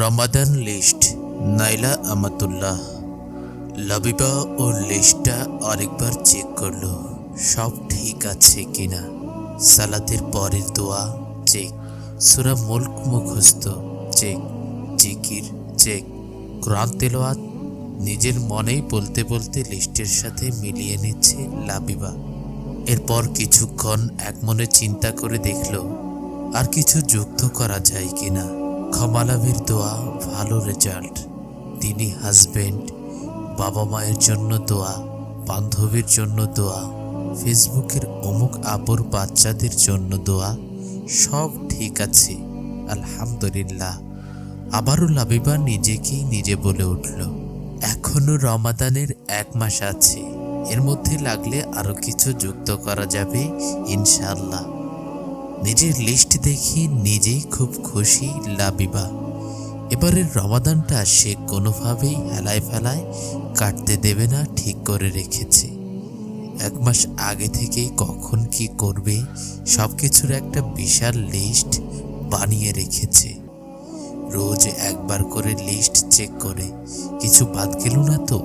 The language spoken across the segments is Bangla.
রমাদান লিস্ট। নাইলা আমাতুল্লাহ লাবিবা ও লিস্টটা আরেকবার চেক করল। সব ঠিক আছে কিনা? সালাতের পরের দোয়া চেক সুরা মুল্ক মুখস্থ চেক জিকির চেক কোরআন তেলাওয়াত নিজের মনেই বলতে বলতে লিস্টের সাথে মিলিয়ে নিচ্ছে লাবিবা। এরপর কিছুক্ষণ এক মনে চিন্তা করে দেখল, আর কিছু যুক্ত করা যায় কিনা? ক্ষমালাভের দোয়া, ভালো রেজাল্ট তিনি হাজবেন্ড বাবা মায়ের জন্য দোয়া, বান্ধবীর জন্য দোয়া, ফেসবুকের অমুক আপুর বাচ্চাদের জন্য দোয়া, সব ঠিক আছে, আলহামদুলিল্লাহ। আবারও লাবিবা নিজেকেই নিজে বলে উঠল, এখনও রমাদানের এক মাস আছে, এর মধ্যে লাগলে আরও কিছু যুক্ত করা যাবে, ইনশাআল্লাহ। নিজের লিস্ট দেখে নিজেই খুব খুশি লাবিবা। এবারের রমাদানটা সে কোনোভাবেই হেলায় ফেলায় কাটতে দেবে না, ঠিক করে রেখেছে। এক মাস আগে থেকেই কখন কি করবে সব কিছুর একটা বিশাল লিস্ট বানিয়ে রেখেছে। রোজ একবার করে লিস্ট চেক করে, কিছু বাদ গেল না তো,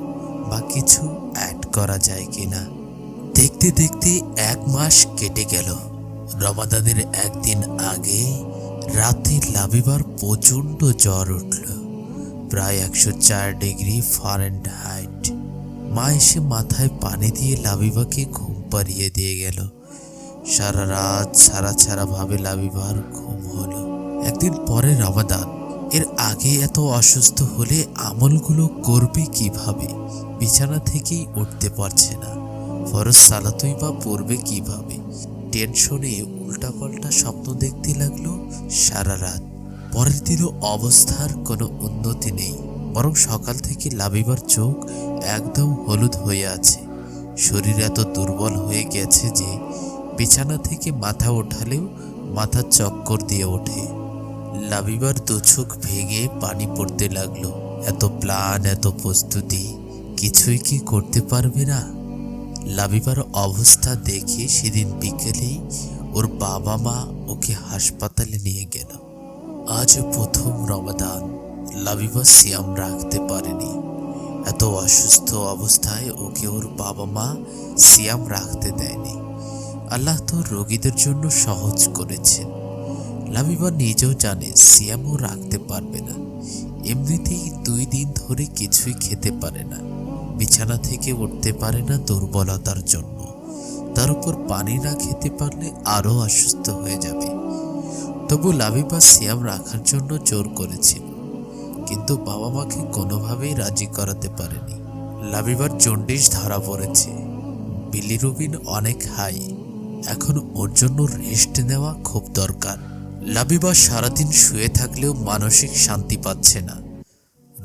বা কিছু অ্যাড করা যায় কিনা? দেখতে দেখতে এক মাস কেটে গেল। রমাদানের একদিন আগে রাতে লাভিবার প্রচণ্ড জ্বর উঠল। প্রায় একশো চার ডিগ্রি ফারেন্ট হাইট মা এসে মাথায় পানি দিয়ে লাভিবাকে ঘুম পাড়িয়ে দিয়ে গেল। সারা রাত ছাড়া ছাড়া ভাবে লাভিবার ঘুম হলো। একদিন পরে রমাদান, এর আগে এত অসুস্থ হলে আমলগুলো করবে কীভাবে? বিছানা থেকেই উঠতে পারছে না। ফরজ সালাতই বা পড়বে কীভাবে? টেনশনে উল্টাপাল্টা স্বপ্ন দেখতে লাগল সারা রাত। পরের দিনও অবস্থার কোনো উন্নতি নেই, বরং সকাল থেকে লাভিবার চোখ একদম হলুদ হয়ে আছে। শরীর এত দুর্বল হয়ে গেছে যে বিছানা থেকে মাথা ওঠালেও মাথা চক্কর দিয়ে ওঠে। লাভিবার দু চোখ ভেঙে পানি পড়তে লাগল। এত প্ল্যান এত প্রস্তুতি, কিছুই কি করতে পারবে না? লাভিবার অবস্থা দেখে সেদিন বিকেলেই ওর বাবা মা ওকে হাসপাতালে নিয়ে গেল। আজ প্রথম রমাদান লাভিবা সিয়াম রাখতে পারেনি। এত অসুস্থ অবস্থায় ওকে ওর বাবা মা সিয়াম রাখতে দেয়নি। আল্লাহ তো রোগীদের জন্য সহজ করেছেন। লাভিবা নিজেও জানে সিয়ামও রাখতে পারবে না। এমনিতেই দুই দিন ধরে কিছুই খেতে পারে না। বিছানা থেকে উঠতে পারে না দুর্বলতার জন্য। তার উপর পানি না খেতে পারলে আরও অসুস্থ হয়ে যাবে। তবু লাভিবা সিয়াম রাখার জন্য জোর করেছিল। কিন্তু বাবা মাকে কোনোভাবেই রাজি করাতে পারেনি। লাভিবার জন্ডিস ধরা পড়েছে। বিলিরুবিন অনেক হাই। এখন ওর জন্য রেস্ট নেওয়া খুব দরকার। লাবিবা সারাদিন শুয়ে থাকলেও মানসিক শান্তি পাচ্ছে না।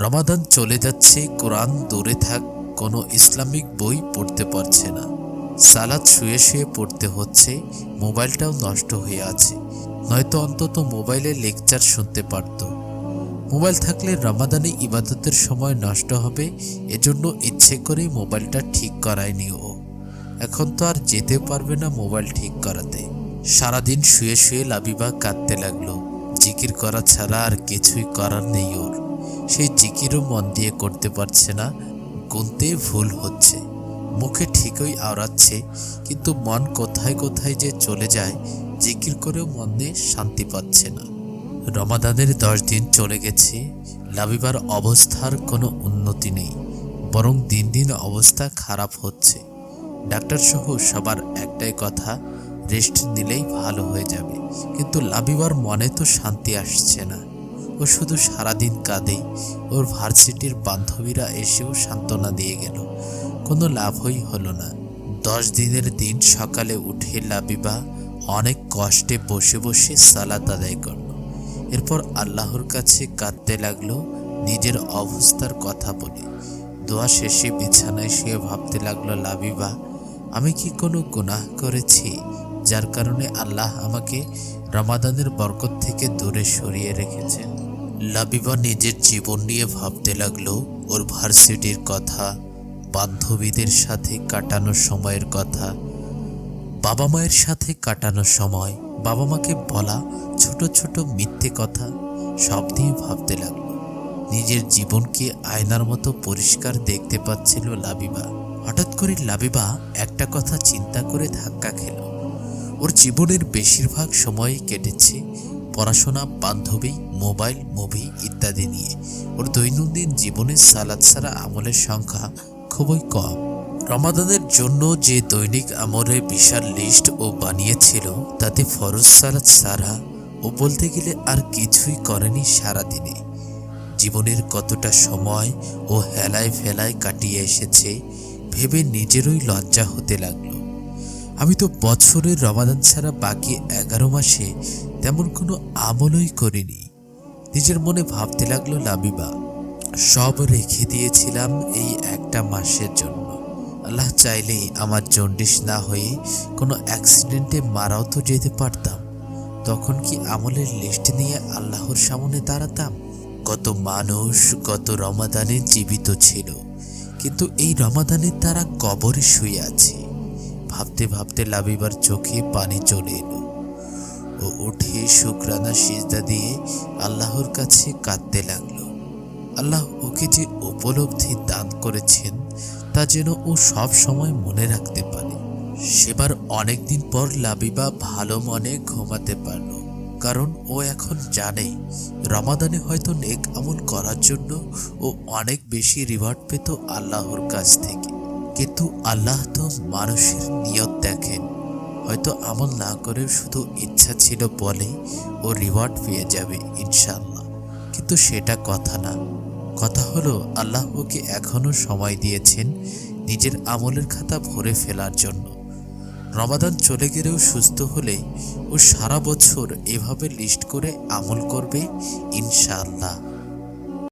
রমাদান চলে যাচ্ছে, কোরআন দূরে থাক, কোনো ইসলামিক বই পড়তে পারছে না। সালাদ শুয়ে শুয়ে পড়তে হচ্ছে, মোবাইলটাও নষ্ট হয়ে আছে। নয়তো অন্তত মোবাইলে লেকচার শুনতে পারত। মোবাইল থাকলে রমাদানে ইবাদতের সময় নষ্ট হবে, এজন্য ইচ্ছে করেই মোবাইলটা ঠিক করায়নি ও। এখন তো আর যেতে পারবে না মোবাইল ঠিক করাতে। সারাদিন শুয়ে শুয়ে লাবিবা কাঁদতে লাগল। জিকির করা ছাড়া আর কিছুই করার নেই ওর। সেই জিকিরও মন দিয়ে করতে পারছে না, গুনতে ভুল হচ্ছে। মুখে ঠিকই আওড়াচ্ছে, কিন্তু মন কোথায় কোথায় যে চলে যায়, জিকির করেও মনে শান্তি পাচ্ছে না। রমাদানের দশ দিন চলে গেছে, লাবিবার অবস্থার কোনো উন্নতি নেই, বরং দিন দিন অবস্থা খারাপ হচ্ছে। ডাক্তার সহ সবার একটাই কথা, রেস্ট নিলেই ভালো হয়ে যাবে, কিন্তু লাবিবার মনে তো শান্তি আসছে না। ও শুধু সারাদিন কাঁদে ওর ভার্সিটির বান্ধবীরা এসেও সান্ত্বনা দিয়ে গেল। কোনো লাভই হলো না। দশ দিনের দিন সকালে উঠে লাবিবা অনেক কষ্টে বসে বসে সালাত আদায় করল। এরপর আল্লাহর কাছে কাঁদতে লাগল, নিজের অবস্থার কথা বলে। দোয়া শেষে বিছানায় শুয়ে ভাবতে লাগল, লাবিবা, আমি কি কোনো গুনাহ করেছি? যার কারণে আল্লাহ আমাকে রমাদানের বরকত থেকে দূরে সরিয়ে রেখেছেন। লাবিবা নিজের জীবন নিয়ে ভাবতে লাগল, ওর ভার্সিটির কথা, বান্ধবীদের সাথে কাটানো সময়ের কথা, বাবা মায়ের সাথে কাটানো সময়, বাবা মাকে বলা, ছোট ছোট মিথ্যে কথা, সব দিয়ে ভাবতে লাগল। নিজের জীবনকে আয়নার মতো পরিষ্কার দেখতে পাচ্ছিল লাবিবা। হঠাৎ করে লাবিবা একটা কথা চিন্তা করে ধাক্কা খেল। ওর জীবনের বেশিরভাগ সময়ই কেটেছে পড়াশোনা, বান্ধবী, মোবাইল, মুভি ইত্যাদি নিয়ে। ওর দৈনন্দিন জীবনে সালাদ ছাড়া আমলের সংখ্যা খুবই কম। রমাদানের জন্য যে দৈনিক আমলের বিশাল লিস্ট ও বানিয়েছিল, তাতে ফরজ সালাদ সারা ও বলতে গেলে আর কিছুই করেনি সারাদিনে। জীবনের কতটা সময় ও হেলায় ফেলায় কাটিয়ে এসেছে, ভেবে নিজেরই লজ্জা হতে লাগল। আমি তো বছরের রমাদান ছাড়া বাকি এগারো মাসে তেমন কোনো আমলই করিনি। নিজের মনে ভাবতে লাগল, লাবিবা, সব রেখে দিয়েছিলাম এই একটা মাসের জন্য। আল্লাহ চাইলেই আমার জন্ডিস না হয়ে কোনো অ্যাক্সিডেন্টে মারাও তো যেতে পারতাম। তখন কি আমলের লিস্ট নিয়ে আল্লাহর সামনে দাঁড়াতাম? কত মানুষ কত রমাদানে জীবিত ছিল, কিন্তু এই রমাদানে তারা কবরে শুয়ে আছে। ভাবতে ভাবতে লাবিবার চোখে পানি চলে এলো। ও উঠে শুক্রানা সিজদা দিয়ে আল্লাহর কাছে কাঁদতে লাগল। আল্লাহ ওকে যে উপলব্ধি দান করেছেন, তা যেন ও সব সময় মনে রাখতে পারে। সেবার অনেকদিন পর লাবিবা ভালো মনে ঘুমাতে পারল, কারণ ও এখন জানে, রমাদানে হয়তো নেক আমল করার জন্য ও অনেক বেশি রিওয়ার্ড পেত আল্লাহর কাছ থেকে। কিন্তু আল্লাহ তো মানুষের নিয়ত দেখেন। হয়তো আমল না করেও শুধু ইচ্ছা ছিল বলে ও রিওয়ার্ড পেয়ে যাবে ইনশাল্লাহ কিন্তু সেটা কথা না। কথা হলো, আল্লাহ ওকে এখনও সময় দিয়েছেন নিজের আমলের খাতা ভরে ফেলার জন্য। রমাদান চলে গেলেও সুস্থ হলে ও সারা বছর এভাবে লিস্ট করে আমল করবে, ইনশাআল্লাহ।